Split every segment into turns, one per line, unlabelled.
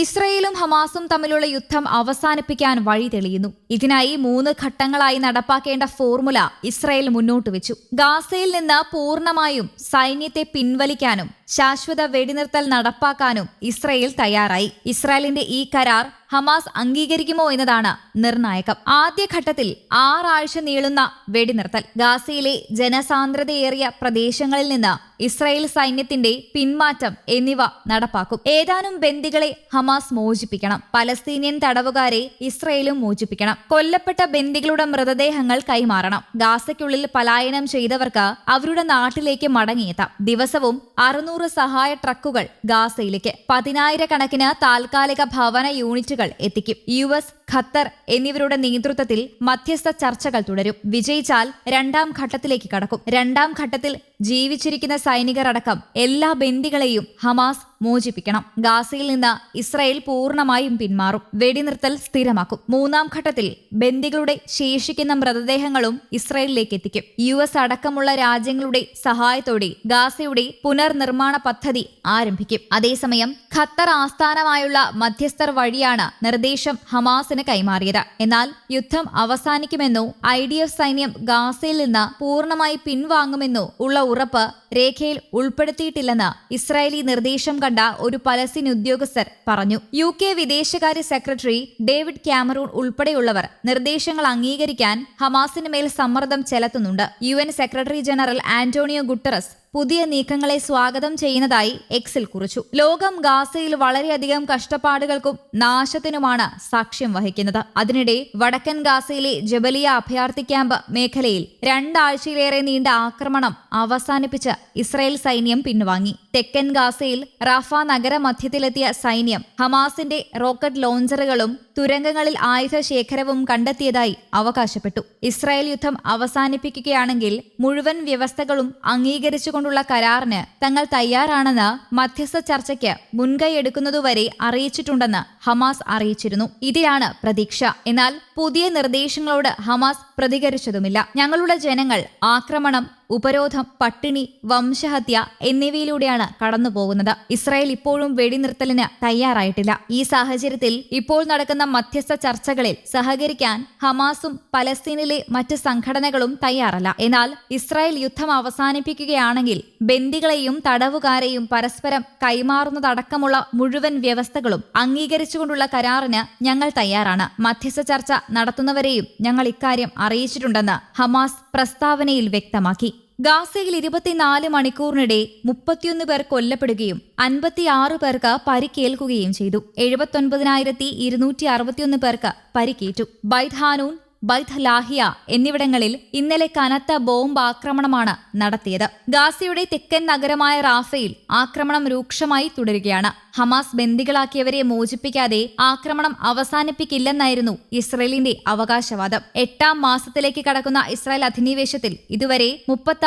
ഇസ്രയേലും ഹമാസും തമ്മിലുള്ള യുദ്ധം അവസാനിപ്പിക്കാൻ വഴി തെളിയുന്നു. ഇതിനായി മൂന്ന് ഘട്ടങ്ങളായി നടപ്പാക്കേണ്ട ഫോർമുല ഇസ്രയേൽ മുന്നോട്ട് വെച്ചു. ഗാസയിൽ നിന്ന് പൂർണമായും സൈന്യത്തെ പിൻവലിക്കാനും ശാശ്വത വെടിനിർത്തൽ നടപ്പാക്കാനും ഇസ്രയേൽ തയ്യാറായി. ഇസ്രായേലിന്റെ ഈ കരാർ ഹമാസ് അംഗീകരിക്കുമോ എന്നതാണ് നിർണായകം. ആദ്യഘട്ടത്തിൽ ആറാഴ്ച നീളുന്ന വെടിനിർത്തൽ. ഗാസയിലെ ജനസാന്ദ്രതയേറിയ പ്രദേശങ്ങളിൽ നിന്ന് ഇസ്രായേൽ സൈന്യത്തിന്റെ പിന്മാറ്റം എന്നിവ നടപ്പാക്കും. ഏതാനും ബന്ദികളെ ഹമാസ് മോചിപ്പിക്കണം. പലസ്തീനിയൻ തടവുകാരെ ഇസ്രയേലും മോചിപ്പിക്കണം. കൊല്ലപ്പെട്ട ബന്ദികളുടെ മൃതദേഹങ്ങൾ കൈമാറണം. ഗാസയ്ക്കുള്ളിൽ പലായനം ചെയ്തവർക്ക് അവരുടെ നാട്ടിലേക്ക് മടങ്ങിയെത്താം. ദിവസവും അറുന്നൂറ് സഹായ ട്രക്കുകൾ ഗാസയിലേക്ക് പതിനായിരക്കണക്കിന് താൽക്കാലിക ഭവന യൂണിറ്റുകൾ എത്തിക്കും. യു എസ് ഖത്തർ എന്നിവരുടെ നേതൃത്വത്തിൽ മധ്യസ്ഥ ചർച്ചകൾ തുടരും. വിജയിച്ചാൽ രണ്ടാം ഘട്ടത്തിലേക്ക് കടക്കും. രണ്ടാം ഘട്ടത്തിൽ ജീവിച്ചിരിക്കുന്ന സൈനികർ അടക്കം എല്ലാ ബന്ദികളെയും ഹമാസ് മോചിപ്പിക്കണം. ഗാസയിൽ നിന്ന് ഇസ്രായേൽ പൂർണമായും പിന്മാറും. വെടിനിർത്തൽ സ്ഥിരമാക്കും. മൂന്നാം ഘട്ടത്തിൽ ബന്ദികളുടെ ശേഷിക്കുന്ന മൃതദേഹങ്ങളും ഇസ്രായേലിലേക്ക് എത്തിക്കും. യു എസ് അടക്കമുള്ള രാജ്യങ്ങളുടെ സഹായത്തോടെ ഗാസയുടെ പുനർനിർമ്മാണ പദ്ധതി ആരംഭിക്കും. അതേസമയം ഖത്തർ ആസ്ഥാനമായുള്ള മധ്യസ്ഥർ വഴിയാണ് നിർദ്ദേശം ഹമാസിന് കൈമാറിയത്. എന്നാൽ യുദ്ധം അവസാനിക്കുമെന്നോ ഐ ഡി എഫ് സൈന്യം ഗാസയിൽ നിന്ന് പൂർണമായി പിൻവാങ്ങുമെന്നോ ഉള്ള ഉറപ്പ് രേഖയിൽ ഉൾപ്പെടുത്തിയിട്ടില്ലെന്ന് ഇസ്രായേലി നിർദ്ദേശം കണ്ട ഒരു പലസ്തീൻ ഉദ്യോഗസ്ഥർ പറഞ്ഞു. യു കെ വിദേശകാര്യ സെക്രട്ടറി ഡേവിഡ് ക്യാമറൂൺ ഉൾപ്പെടെയുള്ളവർ നിർദ്ദേശങ്ങൾ അംഗീകരിക്കാൻ ഹമാസിന് മേൽ സമ്മർദ്ദം ചെലുത്തുന്നുണ്ട്. U secretary general Antonio Guterres പുതിയ നീക്കങ്ങളെ സ്വാഗതം ചെയ്യുന്നതായി എക്സിൽ കുറിച്ചു. ലോകം ഗാസയിൽ വളരെയധികം കഷ്ടപ്പാടുകൾക്കും നാശത്തിനുമാണ് സാക്ഷ്യം വഹിക്കുന്നത്. അതിനിടെ വടക്കൻ ഗാസയിലെ ജബലിയ അഭയാർത്ഥി ക്യാമ്പ് മേഖലയിൽ രണ്ടാഴ്ചയിലേറെ നീണ്ട ആക്രമണം അവസാനിപ്പിച്ച് ഇസ്രായേൽ സൈന്യം പിൻവാങ്ങി. തെക്കൻ ഗാസയിൽ റാഫ നഗരമധ്യത്തിലെത്തിയ സൈന്യം ഹമാസിന്റെ റോക്കറ്റ് ലോഞ്ചറുകളും തുരങ്കങ്ങളിൽ ആയുധ ശേഖരവും കണ്ടെത്തിയതായി അവകാശപ്പെട്ടു. ഇസ്രായേൽ യുദ്ധം അവസാനിപ്പിക്കുകയാണെങ്കിൽ മുഴുവൻ വ്യവസ്ഥകളും അംഗീകരിച്ചുകൊണ്ടുള്ള കരാറിന് തങ്ങൾ തയ്യാറാണെന്ന് മധ്യസ്ഥ ചർച്ചയ്ക്ക് മുൻകൈയെടുക്കുന്നതുവരെ അറിയിച്ചിട്ടുണ്ടെന്ന് ഹമാസ് അറിയിച്ചിരുന്നു. ഇതിലാണ് പ്രതീക്ഷ. എന്നാൽ പുതിയ നിർദ്ദേശങ്ങളോട് ഹമാസ് പ്രതികരിച്ചതുമില്ല. ഞങ്ങളുടെ ജനങ്ങൾ ആക്രമണം ഉപരോധം പട്ടിണി വംശഹത്യ എന്നിവയിലൂടെയാണ് കടന്നു പോകുന്നത് ഇസ്രായേൽ ഇപ്പോഴും വെടിനിർത്തലിന് തയ്യാറായിട്ടില്ല. ഈ സാഹചര്യത്തിൽ ഇപ്പോൾ നടക്കുന്ന മധ്യസ്ഥ ചർച്ചകളിൽ സഹകരിക്കാൻ ഹമാസും പലസ്തീനിലെ മറ്റ് സംഘടനകളും തയ്യാറല്ല. എന്നാൽ ഇസ്രായേൽ യുദ്ധം അവസാനിപ്പിക്കുകയാണെങ്കിൽ ബന്ദികളെയും തടവുകാരെയും പരസ്പരം കൈമാറുന്നതടക്കമുള്ള മുഴുവൻ വ്യവസ്ഥകളും അംഗീകരിച്ചുകൊണ്ടുള്ള കരാറിന് ഞങ്ങൾ തയ്യാറാണ്. മധ്യസ്ഥ ചർച്ച നടത്തുന്നവരെയും ഞങ്ങൾ ഇക്കാര്യം അറിയിച്ചിട്ടുണ്ടെന്ന് ഹമാസ് പ്രസ്താവനയിൽ വ്യക്തമാക്കി. ഗാസയിൽ ഇരുപത്തിനാല് മണിക്കൂറിനിടെ മുപ്പത്തിയൊന്ന് പേർ കൊല്ലപ്പെടുകയും അൻപത്തിയാറ് പേർക്ക് പരിക്കേൽക്കുകയും ചെയ്തു. എഴുപത്തൊൻപതിനായിരത്തി ഇരുന്നൂറ്റി അറുപത്തിയൊന്ന് പേർക്ക് പരിക്കേറ്റു. ബൈത് ഹാനൂൻ ബൈത്ത് ലാഹിയ എന്നിവിടങ്ങളിൽ ഇന്നലെ കനത്ത ബോംബ് ആക്രമണമാണ് നടത്തിയത്. ഗാസയുടെ തെക്കൻ നഗരമായ റാഫയിൽ ആക്രമണം രൂക്ഷമായി തുടരുകയാണ്. ഹമാസ് ബന്ദികളാക്കിയവരെ മോചിപ്പിക്കാതെ ആക്രമണം അവസാനിപ്പിക്കില്ലെന്നായിരുന്നു ഇസ്രയേലിന്റെ അവകാശവാദം. എട്ടാം മാസത്തിലേക്ക് കടക്കുന്ന ഇസ്രായേൽ അധിനിവേശത്തിൽ ഇതുവരെ മുപ്പത്തി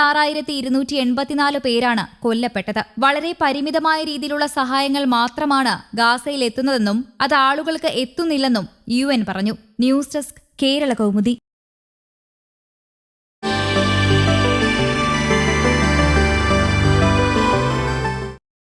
പേരാണ് കൊല്ലപ്പെട്ടത്. വളരെ പരിമിതമായ രീതിയിലുള്ള സഹായങ്ങൾ മാത്രമാണ് ഗാസയിൽ എത്തുന്നതെന്നും അത് ആളുകൾക്ക് എത്തുന്നില്ലെന്നും യു പറഞ്ഞു. News desk Kerala Kaumudi